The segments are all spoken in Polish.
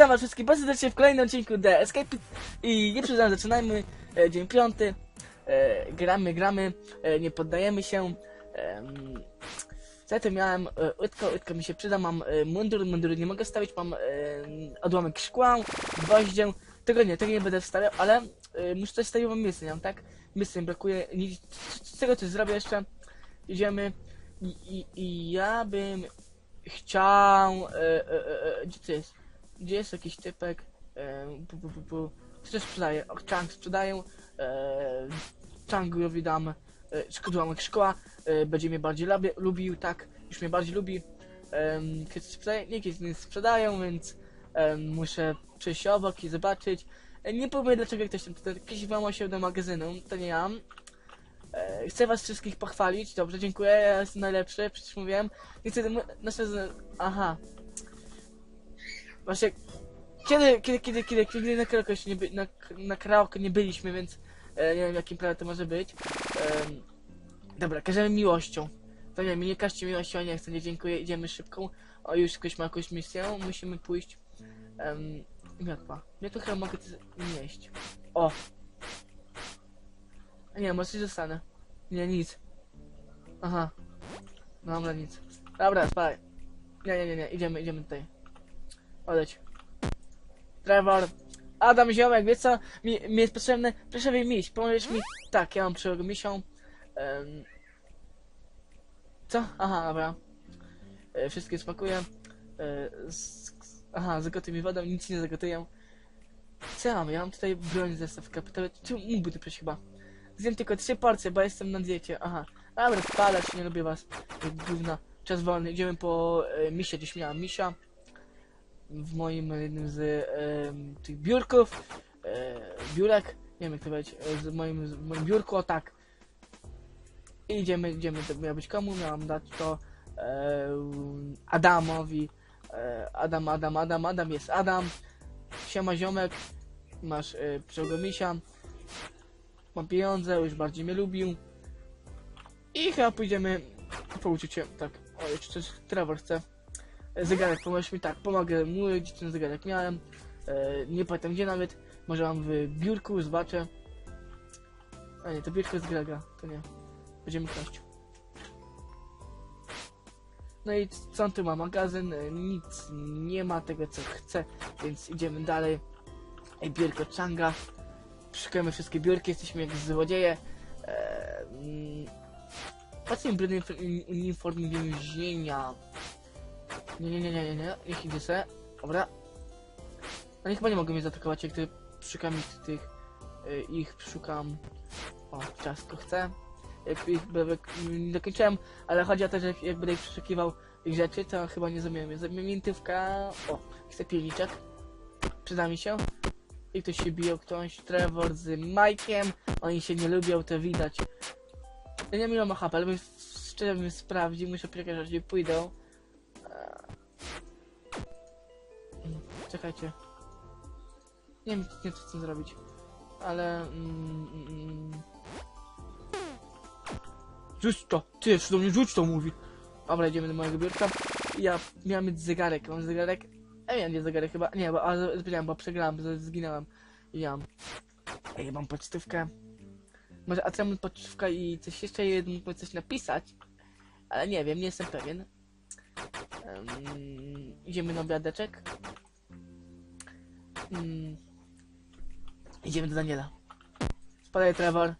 Witam was wszystkich bardzo serdecznie w kolejnym odcinku The Escape i nie przyznam, zaczynajmy e, dzień piąty. E, gramy, gramy, e, nie poddajemy się. E, Zatem miałem e, łydko, łydko mi się przyda, mam e, mundur, munduru nie mogę stawić, mam e, odłamek szkła, gwoździę. Tego nie, tego nie będę wstawiał, ale e, muszę coś stawić, mam miejsce, nie mam, tak? Miejsca mi brakuje, z tego coś zrobię jeszcze. Idziemy i, i, i ja bym chciał... E, e, e, e, gdzie to jest? Gdzie jest jakiś typek? E. Co też sprzedaje? Chang sprzedaję. E, Changowi dam e, szkodłamek szkoła. E, będzie mnie bardziej lubił, tak? Już mnie bardziej lubi. Kiedy sprzedaje? Nie, nie sprzedają, więc muszę przejść obok i zobaczyć. E, nie powiem dlaczego ktoś tam włamał się do magazynu, to nie ja. E, Chcę was wszystkich pochwalić, dobrze, dziękuję, ja jestem najlepszy, przecież mówiłem. Niestety, nasze... Aha. Właśnie, kiedy, kiedy, kiedy, kiedy, kiedy na karaoke nie, by, na, na karaoke nie byliśmy, więc e, nie wiem jakim prawem to może być. Em, dobra, każemy miłością. To nie, nie każcie miłością, nie chcę, nie dziękuję, idziemy szybką. O, już ktoś ma jakąś misję, musimy pójść. Um, miotła. Ja to chyba mogę nieść. O! Nie, może coś zostanę. Nie, nic. Aha. Dobra, nic. Dobra, spaj. Nie, nie, nie, nie, idziemy, idziemy tutaj. Odejdź. Trevor. Adam Ziomek, wiesz co? Mi, mi jest potrzebny. Proszę mi miś, pomożesz mi? Tak, ja mam przyłogę misią. Em, co? Aha, dobra. E, wszystkie smakuję. E, z, aha, zagotuj mi wodą, nic nie zagotuję. Co ja mam? Ja mam tutaj broń zestaw kapitały. Czy mógłby tu przejść chyba? Zjem tylko trzy porcje, bo jestem na diecie. Aha. Dobra, spalać, nie lubię was. Jak Gówna. Czas wolny. Idziemy po e, misia, gdzieś miałam misia. W moim e, jednym z tych biurków. E, biurek. Nie wiem jak to powiedzieć. E, z moim, z moim biurku, o tak. I idziemy, idziemy, to miało być komu? Miałam dać to e, Adamowi. E, Adam, Adam, Adam, Adam jest Adam. Siema ziomek. Masz e, przyłogę misia. Mam pieniądze, już bardziej mnie lubił. I chyba pójdziemy pouczyć się, tak. O, jeszcze coś Trevor chce. Zegarek, pomóż mi, tak, pomogę mu, gdzie ten zegarek miałem. E, nie pamiętam gdzie nawet. Może mam w biurku, zobaczę. A nie, to biurko jest Grega, to nie. Będziemy kraść. No i co tu ma? Magazyn, e, nic nie ma tego co chce, więc idziemy dalej. Ej, biurko Changa. Szukamy wszystkie biurki, jesteśmy jak złodzieje. Eee, Patrzcie brudny uniform więzienia. Nie, nie, nie, nie, nie, nie, niech idzie se. Dobra. Oni chyba nie mogą mnie zaatakować, jak ty szukam ich tych, y, ich szukam. O, ciastko chcę. Jak ich nie dokończyłem, ale chodzi o to, że jak, jak będę ich przeszukiwał ich rzeczy, to chyba nie zamieniam. Zamienitywka. O, chcę pilniczek. Przyda mi się. I tu się biją ktoś, Trevor z Mike'iem. Oni się nie lubią, to widać. Ja nie ile ma HP, ale bym szczerze bym sprawdził, muszę poczekać aż nie pójdą. Czekajcie. Nie wiem, nie co chcę zrobić. Ale... Mm, mm, mm. Rzuć to! Ty, jeszcze do mnie rzuć to mówi! Dobra, idziemy do mojego biurka. Ja miałem mieć zegarek, mam zegarek. Ja miałem nie zegarek chyba, nie, bo, ale zbierałem, bo przegrałem, zginąłem. Ja mam... Ej, mam pocztówkę. Może atrament pocztówka i coś jeszcze jedno coś napisać. Ale nie wiem, nie jestem pewien. Em, idziemy na obiadeczek. Mm, idziemy do Daniela. Spadaj Trevor.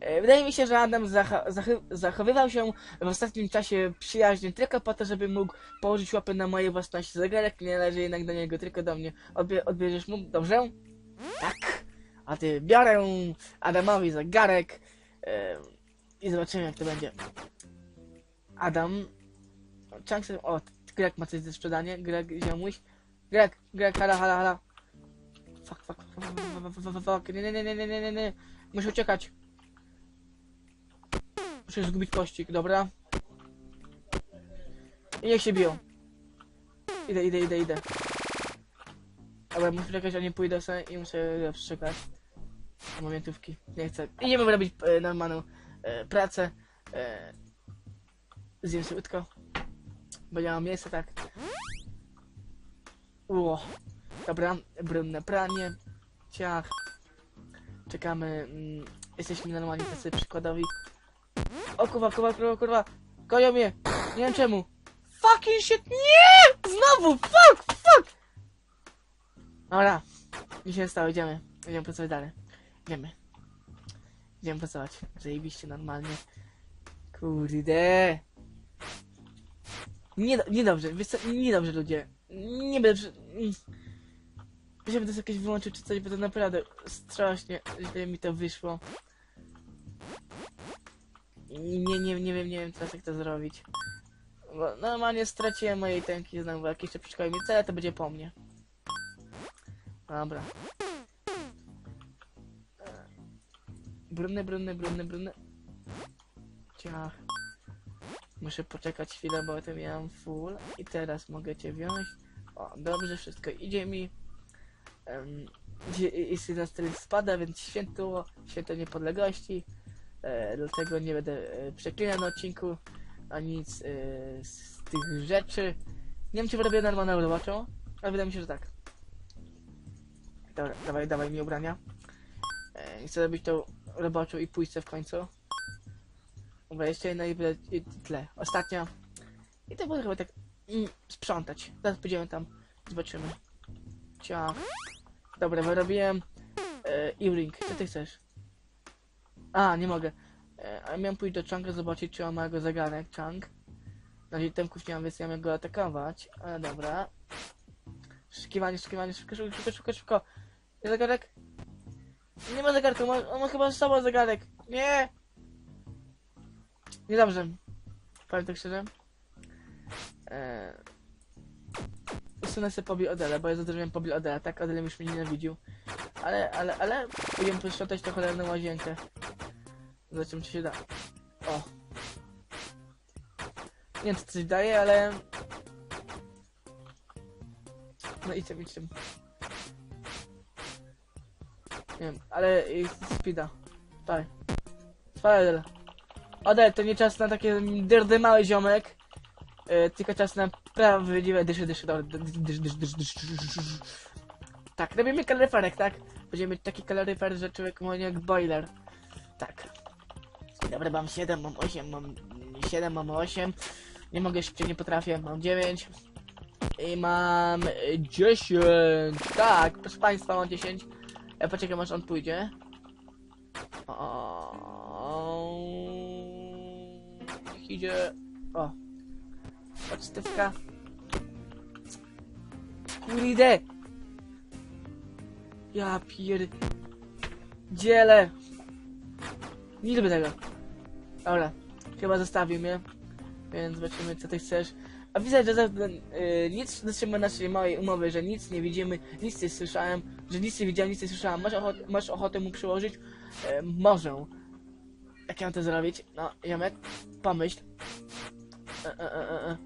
E, Wydaje mi się, że Adam zachowywał się w ostatnim czasie przyjaźnie tylko po to, żeby mógł położyć łapę na moje własności. Zegarek nie należy jednak do niego, tylko do mnie. Odbie odbierzesz mu? Dobrze? Tak. A ty biorę Adamowi zegarek e, i zobaczymy jak to będzie. Adam. Chunk sobie- O, Greg ma coś do sprzedania. Greg, ziomuś. Greg, Greg, hala, hala, hala. Fuck, fuck, fuck, fuck, fuck. Nie, nie, nie, nie, nie, nie, nie, nie. Muszę uciekać. Muszę zgubić pościg, dobra? I niech się biją. Idę, idę, idę, idę. Dobra, muszę czekać, a nie pójdę sobie i muszę przeczekać. Momentówki. Nie chcę. Idziemy robić e, normalną e, pracę. E, zjem sobie łódko. Bo nie mam miejsca, tak. Ło. Dobra, brudne pranie. Ciach. Czekamy. Mm, jesteśmy normalnie tacy przykładowi. O kurwa, kurwa, kurwa, kurwa. Koją mnie. Nie wiem czemu. Fucking shit, nie! Znowu, fuck, fuck! Dobra. Nic się nie stało, idziemy. Idziemy pracować dalej. Idziemy. Idziemy pracować. Zajebiście normalnie. Kurde. Nie, niedobrze, wiesz co, niedobrze ludzie. Nie będę... Żeby to jakieś wyłączyć czy coś, bo to naprawdę strasznie źle mi to wyszło. Nie, nie, nie wiem, nie wiem teraz jak to zrobić. Bo normalnie straciłem mojej tęki znowu, jak jeszcze przeszkoli mi cele, to będzie po mnie. Dobra. Brudny, brudny, brudny, brudny. Ciach. Muszę poczekać chwilę, bo to miałem full. I teraz mogę cię wziąć. O, dobrze, wszystko idzie mi. Jest 11 listopada, więc święto, święto niepodległości. E, dlatego nie będę e, przeklinał na odcinku, a nic e, z tych rzeczy. Nie wiem, czy robię normalną roboczą, ale wydaje mi się, że tak. Dobra, dawaj, dawaj mi ubrania. Chcę robić tą roboczą i pójść w końcu. Dobra, jeszcze jedna i i tyle. Ostatnia. I to było chyba tak mm, sprzątać. Zaraz pójdziemy tam, zobaczymy. Ciao. Dobra, wyrobiłem e, earring. Co ty chcesz? A, nie mogę. E, a miałem pójść do Changa zobaczyć, czy on ma jego zegarek, Chang. Na razie temków nie mam, więc ja miałem go atakować. Ale dobra. Szukiwanie, szukiwanie, szybko, szybko, szybko, szybko, szybko. Zegarek? Nie ma zegarka, ma, on ma chyba sobą zegarek. Nie! Niedobrze. Powiem tak szczerze. Eee... Usunę sobie pobił Odela, bo ja zadrzewiam pobił Odela, tak? Odel już mnie nienawidził. Ale, ale, ale... Pójdziemy posprzątać tę cholerną łazienkę. Zobaczymy, czy się da. O. Nie wiem, czy coś daje, ale... No idźcie, idźcie. Nie wiem, ale jest speeda. Spaj, Odel. Odel, to nie czas na takie dyrdy mały ziomek. E, tylko czas na prawdziwe dyszy, dyszy, dobra, dysz, dysz, dysz, dysz, dysz. Tak, robimy kaloryferek, tak? Będziemy mieć taki kaloryfer, że człowiek ma jak boiler. Tak. Dobra, mam 7, mam 8, mam 7, mam 8. Nie mogę szybciej, nie potrafię. Mam 9. I mam e, 10. Tak, proszę państwa, mam 10. Ja poczekam aż on pójdzie. O, idzie. O. Pocztówka. Kurde. Ja pier... Dzielę. Nie lubię tego. Dobra. Chyba zostawił mnie. Więc zobaczymy co ty chcesz. A widzę, że za, y, nic dotrzymamy naszej małej umowy, że nic nie widzimy, nic nie słyszałem, że nic nie widziałem, nic nie słyszałem. Masz, masz ochotę mu przyłożyć? E, może. Jak ja mam to zrobić? No, Jamek, pomyśl. E, e, e, e, e.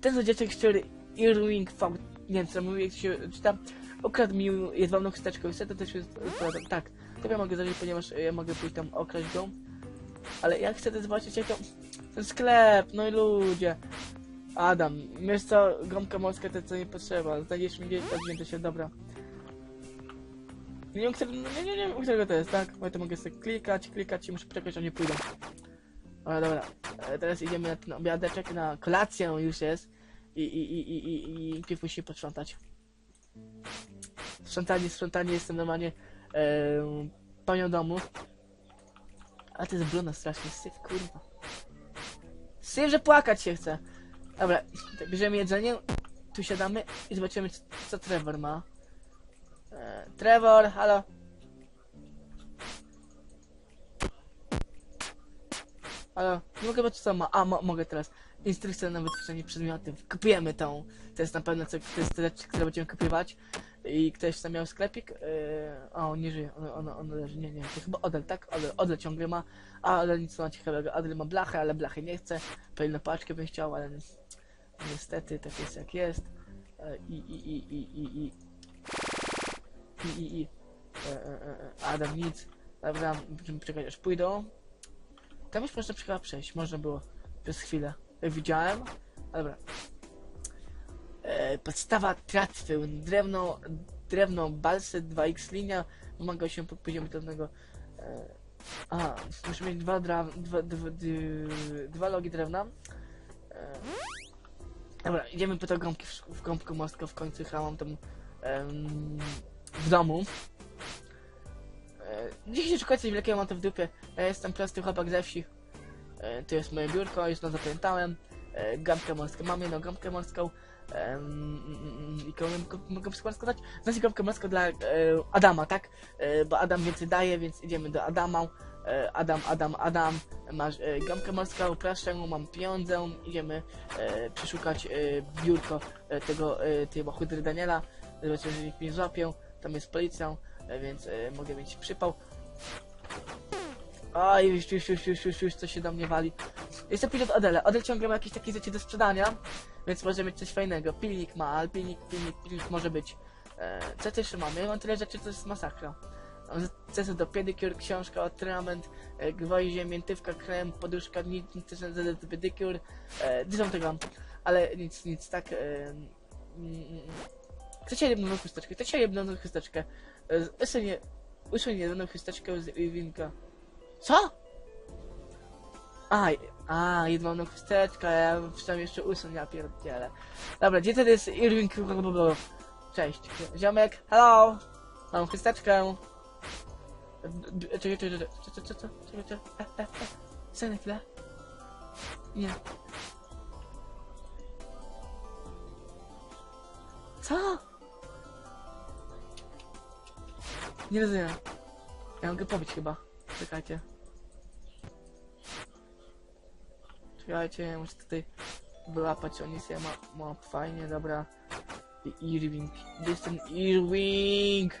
Ten złodziejczyk, który Irwing V, nie wiem co mówi, jak się czyta, okradł mi jedwabną chusteczkę, to też jest. Tak, to ja mogę zrobić, ponieważ ja mogę pójść tam okraść go. Ale ja chcę też zobaczyć jak to... Ten sklep, no i ludzie. Adam, wiesz co, gąbka morska to co nie potrzeba, znajdziesz mi gdzieś, to się, dobra. Nie wiem, nie, nie, nie którego to jest, tak? Bo ja to mogę sobie klikać, klikać i muszę czekać, aż nie pójdą. Dobra, dobra. Teraz idziemy na ten obiadeczek, na kolację już jest. I, i, i, i, i, i pierw musimy posprzątać. Sprzątanie, sprzątanie, jestem normalnie e, panią domu. A to jest brudno strasznie, syf, kurwa. Syf, że płakać się chce. Dobra, tak bierzemy jedzenie, tu siadamy i zobaczymy, co Trevor ma. E, Trevor, halo. Halo, nie mogę zobaczyć co ma. A, mo mogę teraz. Instrukcja na wytworzenie przedmiotów. Kupujemy tą. To jest na pewno co, to jest te rzeczy, które będziemy kupować. I ktoś tam miał sklepik. Yy, o, nie żyje, on, on, on leży. Nie, nie, to chyba Odel, tak? Odel, Odel ciągle ma. A, ale nic ma ciekawego. Odel ma blachę, ale blachy nie chce. Pełną paczkę bym chciał, ale niestety tak jest jak jest. I, i, i, i, i, i. I, i, i. E, e, e, Adam nic. Dobra, będziemy czekać aż pójdą. Tam już można chyba przejść, można było przez chwilę. Widziałem. Dobra. E, podstawa tratwy, drewno, drewno balsy 2x linia, wymaga się pod poziom drewnego. E, aha, musimy mieć dwa, dra, dwa, dwa, dwa, logi drewna. E, dobra, idziemy po tę gąbkę, w, w gąbkę w końcu, chyba mam tam em, w domu. E, Dzisiaj szukać coś wielkiego mam to w dupie. Ja jestem prosty chłopak ze wsi. E, to jest moje biurko, już to zapamiętałem. E, gąbkę morską, mam jedną gąbkę morską. Um, I komu mogę- mogę przykład składać? Znaczy gąbkę morską dla e, Adama, tak? E, bo Adam więcej daje, więc idziemy do Adama. E, Adam, Adam, Adam, masz e, gąbkę morską, proszę, mam pieniądze, idziemy e, przeszukać e, biurko e, tego, e, Daniela, zobaczymy, że nikt mnie złapią, tam jest policją, e, więc e, mogę mieć przypał. Oj, już, już, już, już, już, już, co się do mnie wali. Jeszcze pilot Adele. Adel ciągle ma jakieś takie rzeczy do sprzedania, więc może mieć coś fajnego. Pilnik ma, ale pilnik, pilnik, pilnik może być. E, co też mamy? Mam tyle rzeczy, to jest masakra. Zestaw do pedicure, książka, atrament, e, gwoździe, miętywka, krem, poduszka, nic, nic, pedicure, e, dużo tego, ale nic, nic, tak, e, mm, mm, Chcecie jedną chusteczkę? Chcecie jedną chusteczkę? E, Usunie, usunie jedną chusteczkę z winka. Co? A, a, jedną chusteczkę, ja przynajmniej jeszcze usun, ja pierdzielę. Dobra, gdzie ten jest Irving? Cześć, ziomek, hello! Mam chusteczkę. Czekaj, czekaj, czekaj, co, czekaj, czekaj, e, e, e, Czekaj na chwilę. Nie. Co? Nie rozumiem. Ja mogę pobić chyba. Czekajcie. Czekajcie, muszę tutaj wyłapać Onisję ma, ma fajnie, dobra. I Irving. Gdzie jest ten Irving?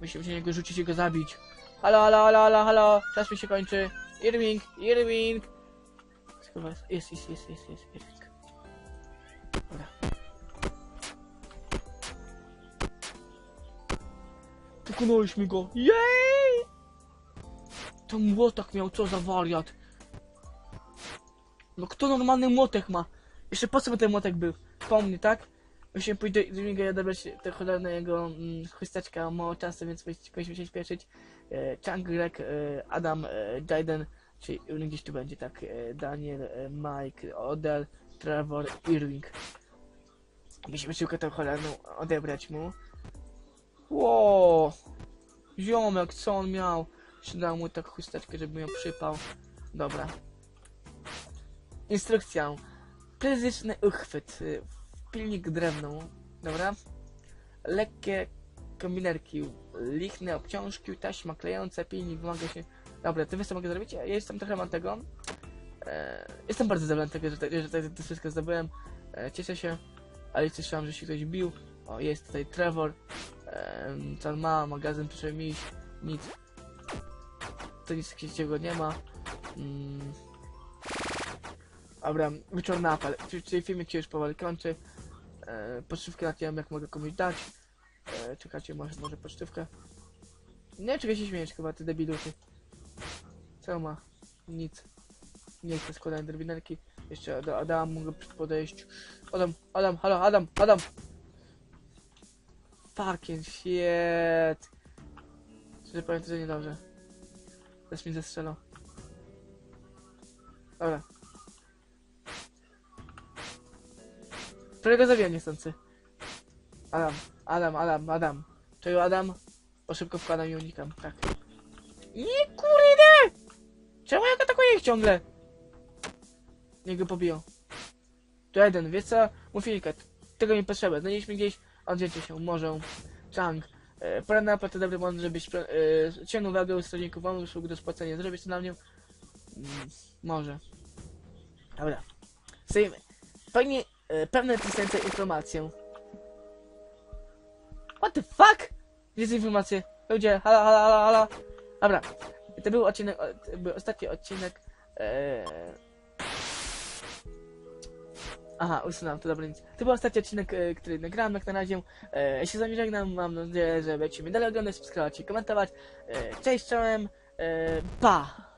Musimy się niego rzucić i go zabić. Halo, halo, halo, halo, halo. Czas mi się kończy. Irving, Irving. Jest, jest, jest, jest, jest, jest Pokonaliśmy go. Jej! To młotek miał, co za wariat. No kto normalny młotek ma? Jeszcze po co by ten młotek był? Po mnie, tak? Musimy pójść do Irvinga i odebrać tę cholerną jego mm, chusteczkę, mało czasu, więc powinniśmy się śpieszyć. E, Chang, Greg, e, Adam, e, Jaden, czyli gdzieś tu będzie, tak? E, Daniel, e, Mike, Odell, Trevor, Irving. Musimy szybko tę cholerną odebrać mu. Ło! Ziomek, co on miał? Jeszcze mu tak chusteczkę, żeby ją przypał. Dobra. Instrukcja. Prezyczny uchwyt. y, Pilnik drewną. Dobra. Lekkie kombinerki. Lichne obciążki, taśma klejąca, pilnik wymaga się... Dobra, to wiesz co mogę zrobić? Ja jestem trochę mam tego. E, jestem bardzo zadowolony tego, że, te- że te- to wszystko zdobyłem. E, cieszę się. Ale słyszałem, że się ktoś bił. O, jest tutaj Trevor. On ma? Magazyn przyszedł mi. Nic. To nic takiego nie ma. Mm. Dobra, wieczorny apel. Czyli, filmik się już powoli kończy. E, pocztówkę na tym, jak mogę komuś dać. E, czekajcie, może, może pocztówkę. Nie, czekaj się śmiejesz chyba, ty debilu, ty. Co ma? Nic. Nie chcę składać drobinarki. Jeszcze do Adama mogę podejść. Adam, Adam, halo, Adam, Adam! Fucking shit. Szczerze powiem, że niedobrze. Teraz mi zestrzelał. Dobra. Którego zabiłem niechcący? Adam, Adam, Adam, Adam. Czego Adam? Bo szybko wkładam i unikam, tak. Nie kurde! Czemu ja go atakuję ich ciągle? Niech go pobiją. To jeden, wiesz co? Mufilkę, tego mi potrzeba. Znaleźliśmy gdzieś, odwdzięcie się, może. Chang. E, na to dobry moment, żebyś e, ciągnął uwagę strażników wolnych usług do spłacenia. Zrobisz to na mnie? Mm, może. Dobra. Stoimy. Pewnie, e, pewne informację. What the fuck? Gdzie jest informacje? Ludzie, halo, halo, halo, halo. Dobra. To był odcinek, to był ostatni odcinek. E... Aha, usunąłem, to dobra nic. To był ostatni odcinek, e, który nagrałem jak na razie. E, ja się z wami żegnam, mam nadzieję, że będziecie mnie dalej oglądać, subskrybować i komentować. E, cześć, czołem, pa!